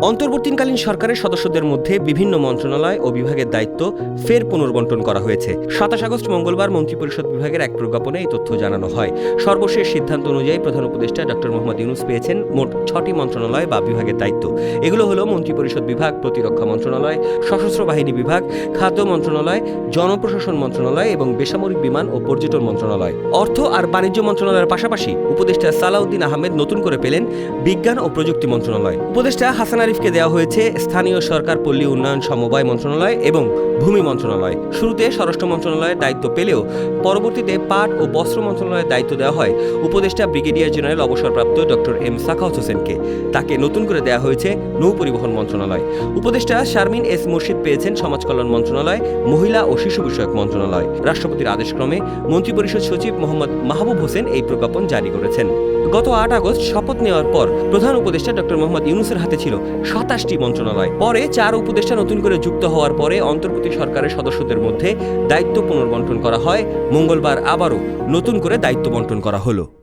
অন্তর্বর্তীকালীন সরকারের সদস্যদের মধ্যে বিভিন্ন মন্ত্রণালয় ও বিভাগের দায়িত্ব ফের পুনর্বন্টন করা হয়েছে। সাতাশ আগস্ট মঙ্গলবার মন্ত্রিপরিষদ বিভাগের এক প্রজ্ঞাপনে এই তথ্য জানানো হয়। সর্বশেষ সিদ্ধান্ত অনুযায়ী প্রধান উপদেষ্টা ডক্টর মোহাম্মদ ইউনুস পেয়েছেন মোট ছটি মন্ত্রণালয় বা বিভাগের দায়িত্ব। এগুলো হলো মন্ত্রিপরিষদ বিভাগ, প্রতিরক্ষা মন্ত্রণালয়, সশস্ত্র বাহিনী বিভাগ, খাদ্য মন্ত্রণালয়, জনপ্রশাসন মন্ত্রণালয় এবং বেসামরিক বিমান ও পর্যটন মন্ত্রণালয়। অর্থ আর বাণিজ্য মন্ত্রণালয়ের পাশাপাশি উপদেষ্টা সালাউদ্দিন আহমেদ নতুন করে পেলেন বিজ্ঞান ও প্রযুক্তি মন্ত্রণালয়। উপদেষ্টা হাসান আরিফকে দেওয়া হয়েছে স্থানীয় সরকার পল্লী উন্নয়ন সমবায় মন্ত্রণালয় এবং ভূমি মন্ত্রণালয়। শুরুতে স্বরাষ্ট্র মন্ত্রণালয়ের দায়িত্ব পেলেও পরবর্তীতে পাট ও বস্ত্র মন্ত্রণালয়ের দায়িত্ব দেওয়া হয় উপদেষ্টা ব্রিগেডিয়ার জেনারেল অবসরপ্রাপ্ত ডক্টর এম সাখাওয়াত হোসেনকে। তাকে নতুন করে দেওয়া হয়েছে নৌ পরিবহন মন্ত্রণালয়। উপদেষ্টা শারমিন এস মুর্শিদ পেয়েছেন সমাজ কল্যাণ মন্ত্রণালয়, মহিলা ও শিশু বিষয়ক মন্ত্রণালয়। রাষ্ট্রপতির আদেশক্রমে মন্ত্রিপরিষদ সচিব মোহাম্মদ মাহবুব হোসেন এই প্রজ্ঞাপন জারি করেছেন। গত আট আগস্ট শপথ নেওয়ার পর প্রধান উপদেষ্টা ডক্টর মোহাম্মদ ইউনুসের হাতে ছিল সাতাশটি মন্ত্রণালয়। পরে চার উপদেষ্টা নতুন করে যুক্ত হওয়ার পরে অন্তর্বর্তী সরকারের সদস্যদের মধ্যে দায়িত্ব পুনর্বন্টন করা হয়। মঙ্গলবার আবারও নতুন করে দায়িত্ব বন্টন করা হলো।